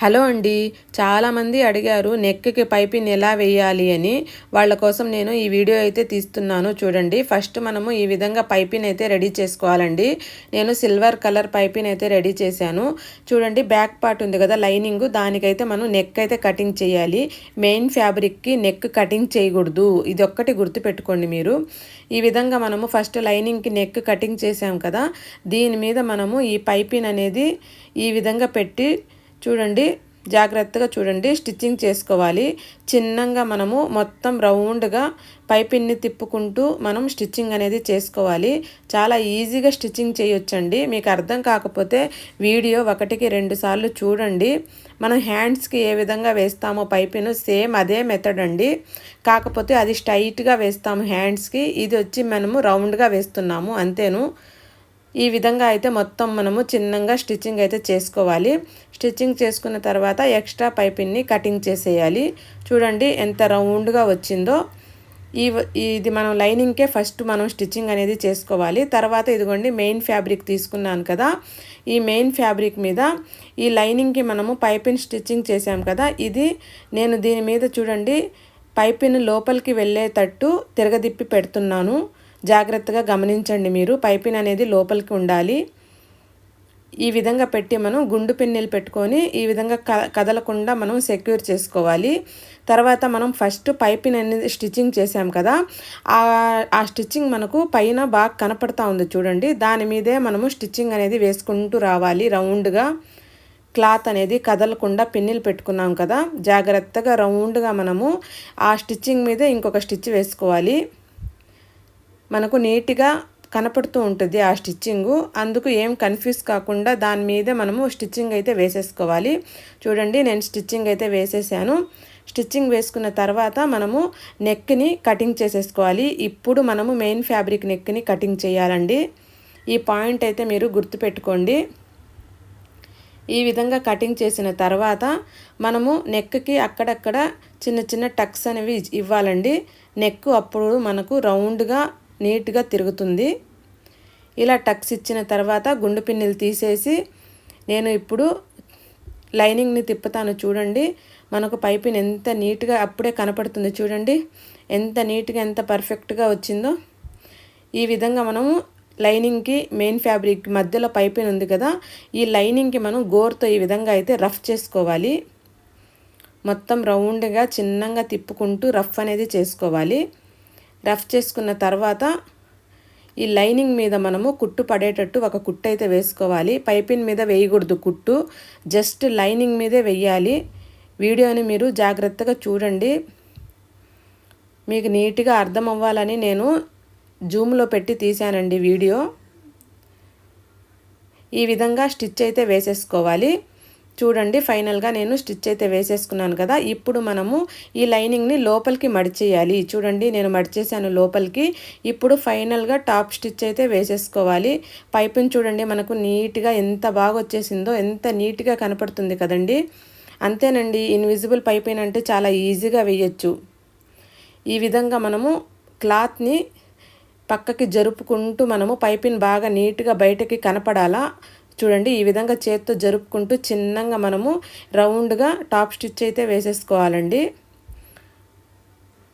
Hello అండి. చాలామంది అడిగారు నెక్కి పైపింగ్ ఎలా వేయాలి అని. వాళ్ళ కోసం నేను ఈ వీడియో అయితే తీస్తున్నాను. చూడండి ఫస్ట్ మనము ఈ విధంగా పైపింగ్ అయితే రెడీ చేసుకోవాలండి. నేను సిల్వర్ కలర్ పైపింగ్ అయితే రెడీ చేశాను. చూడండి బ్యాక్ పార్ట్ ఉంది కదా లైనింగ్. దానికైతే మనం నెక్ అయితే కటింగ్ చేయాలి. మెయిన్ ఫ్యాబ్రిక్కి నెక్ కటింగ్ చేయకూడదు. ఇది ఒక్కటి గుర్తుపెట్టుకోండి మీరు. ఈ విధంగా మనము ఫస్ట్ లైనింగ్కి నెక్ కటింగ్ చేసాం కదా దీని మీద మనము ఈ పైపింగ్ అనేది ఈ విధంగా పెట్టి చూడండి జాగ్రత్తగా చూడండి స్టిచ్చింగ్ చేసుకోవాలి. చిన్నంగా మనము మొత్తం రౌండ్గా పైపిన్ని తిప్పుకుంటూ మనం స్టిచ్చింగ్ అనేది చేసుకోవాలి. చాలా ఈజీగా స్టిచ్చింగ్ చేయొచ్చండి. మీకు అర్థం కాకపోతే వీడియో ఒకటికి రెండు సార్లు చూడండి. మనం హ్యాండ్స్కి ఏ విధంగా వేస్తామో పైపిన్ సేమ్ అదే మెథడ్ అండి. కాకపోతే అది స్ట్రైట్గా వేస్తాము హ్యాండ్స్కి. ఇది వచ్చి మనము రౌండ్గా వేస్తున్నాము అంతేను. ఈ విధంగా అయితే మొత్తం మనము చిన్నగా స్టిచ్చింగ్ అయితే చేసుకోవాలి. స్టిచ్చింగ్ చేసుకున్న తర్వాత ఎక్స్ట్రా పైపింగ్ని కటింగ్ చేసేయాలి. చూడండి ఎంత రౌండ్గా వచ్చిందో. ఈ ఇది మనం లైనింగ్కే ఫస్ట్ మనం స్టిచ్చింగ్ అనేది చేసుకోవాలి. తర్వాత ఇదిగోండి మెయిన్ ఫ్యాబ్రిక్ తీసుకున్నాను కదా. ఈ మెయిన్ ఫ్యాబ్రిక్ మీద ఈ లైనింగ్కి మనము పైపిన్ స్టిచ్చింగ్ చేసాం కదా. ఇది నేను దీని మీద చూడండి పైపిన్ లోపలికి వెళ్ళేటట్టు తిరగదిప్పి పెడుతున్నాను. జాగ్రత్తగా గమనించండి మీరు. పైపిన్ అనేది లోపలికి ఉండాలి. ఈ విధంగా పెట్టి మనం గుండు పిన్నెలు పెట్టుకొని ఈ విధంగా కదలకుండా మనం సెక్యూర్ చేసుకోవాలి. తర్వాత మనం ఫస్ట్ పైపిన్ అనేది స్టిచ్చింగ్ చేసాం కదా ఆ స్టిచ్చింగ్ మనకు పైన బాగా కనపడతా ఉంది చూడండి. దాని మీదే మనము స్టిచ్చింగ్ అనేది వేసుకుంటూ రావాలి. రౌండ్గా క్లాత్ అనేది కదలకుండా పిన్నిలు పెట్టుకున్నాం కదా జాగ్రత్తగా రౌండ్గా మనము ఆ స్టిచ్చింగ్ మీద ఇంకొక స్టిచ్ వేసుకోవాలి. మనకు నీట్గా కనపడుతూ ఉంటుంది ఆ స్టిచ్చింగు. అందుకు ఏం కన్ఫ్యూజ్ కాకుండా దాని మీద మనము స్టిచ్చింగ్ అయితే వేసేసుకోవాలి. చూడండి నేను స్టిచ్చింగ్ అయితే వేసేసాను. స్టిచ్చింగ్ వేసుకున్న తర్వాత మనము నెక్ని కటింగ్ చేసేసుకోవాలి. ఇప్పుడు మనము మెయిన్ ఫ్యాబ్రిక్ నెక్ని కటింగ్ చేయాలండి. ఈ పాయింట్ అయితే మీరు గుర్తుపెట్టుకోండి. ఈ విధంగా కటింగ్ చేసిన తర్వాత మనము నెక్కి అక్కడక్కడ చిన్న చిన్న టక్స్ అనేవి ఇవ్వాలండి. నెక్ అప్పుడు మనకు రౌండ్గా నీట్గా తిరుగుతుంది. ఇలా టక్స్ ఇచ్చిన తర్వాత గుండు పిన్నులు తీసేసి నేను ఇప్పుడు లైనింగ్ని తిప్పుతాను చూడండి. మనకు పైపిన్ ఎంత నీట్గా అప్పుడే కనపడుతుంది చూడండి. ఎంత నీట్గా ఎంత పర్ఫెక్ట్గా వచ్చిందో. ఈ విధంగా మనము లైనింగ్కి మెయిన్ ఫ్యాబ్రిక్ మధ్యలో పైపిన్ ఉంది కదా ఈ లైనింగ్కి మనం గోర్తో ఈ విధంగా అయితే రఫ్ చేసుకోవాలి. మొత్తం రౌండ్గా చిన్నగా తిప్పుకుంటూ రఫ్ అనేది చేసుకోవాలి. రఫ్ చేసుకున్న తర్వాత ఈ లైనింగ్ మీద మనము కుట్టు పడేటట్టు ఒక కుట్టు అయితే వేసుకోవాలి. పైపిన్ మీద వేయకూడదు కుట్టు. జస్ట్ లైనింగ్ మీదే వెయ్యాలి వీడియోని మీరు జాగ్రత్తగా చూడండి. మీకు నీట్గా అర్థం అవ్వాలని నేను జూమ్లో పెట్టి తీశానండి వీడియో. ఈ విధంగా స్టిచ్ అయితే వేసేసుకోవాలి. చూడండి ఫైనల్గా నేను స్టిచ్ అయితే వేసేసుకున్నాను కదా ఇప్పుడు మనము ఈ లైనింగ్ని లోపలికి మడిచేయాలి. చూడండి నేను మడిచేసాను లోపలికి. ఇప్పుడు ఫైనల్గా టాప్ స్టిచ్ అయితే వేసేసుకోవాలి. పైపుని చూడండి మనకు నీట్గా ఎంత బాగా వచ్చేసిందో ఎంత నీట్గా కనపడుతుంది కదండి. అంతేనండి ఇన్విజిబుల్ పైపింగ్ అంటే చాలా ఈజీగా వేయచ్చు. ఈ విధంగా మనము క్లాత్ని పక్కకి జరుపుకుంటూ మనము పైపింగ్ బాగా నీట్గా బయటకి కనపడాలా? చూడండి ఈ విధంగా చేత్తో జరుపుకుంటూ చిన్నగా మనము రౌండ్గా టాప్ స్టిచ్ అయితే వేసేసుకోవాలండి.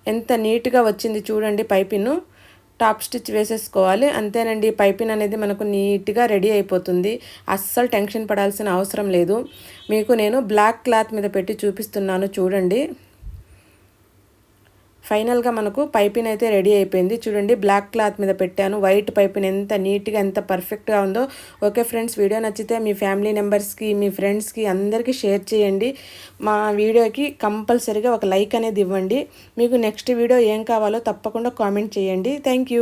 ఎంత నీట్గా వచ్చింది చూడండి పైపిన్ను. టాప్ స్టిచ్ వేసేసుకోవాలి. అంతేనండి పైపిన్ అనేది మనకు నీట్గా రెడీ అయిపోతుంది. అస్సలు టెన్షన్ పడాల్సిన అవసరం లేదు. మీకు నేను బ్లాక్ క్లాత్ మీద పెట్టి చూపిస్తున్నాను చూడండి. ఫైనల్గా మనకు పైపింగ్ అయితే రెడీ అయిపోయింది. చూడండి బ్లాక్ క్లాత్ మీద పెట్టాను. వైట్ పైపిన్ ఎంత నీట్గా ఎంత పర్ఫెక్ట్గా ఉందో. ఓకే ఫ్రెండ్స్ వీడియో నచ్చితే మీ ఫ్యామిలీ మెంబర్స్కి మీ ఫ్రెండ్స్కి అందరికీ షేర్ చేయండి. మా వీడియోకి కంపల్సరీగా ఒక లైక్ అనేది ఇవ్వండి. మీకు నెక్స్ట్ వీడియో ఏం కావాలో తప్పకుండా కామెంట్ చేయండి. థ్యాంక్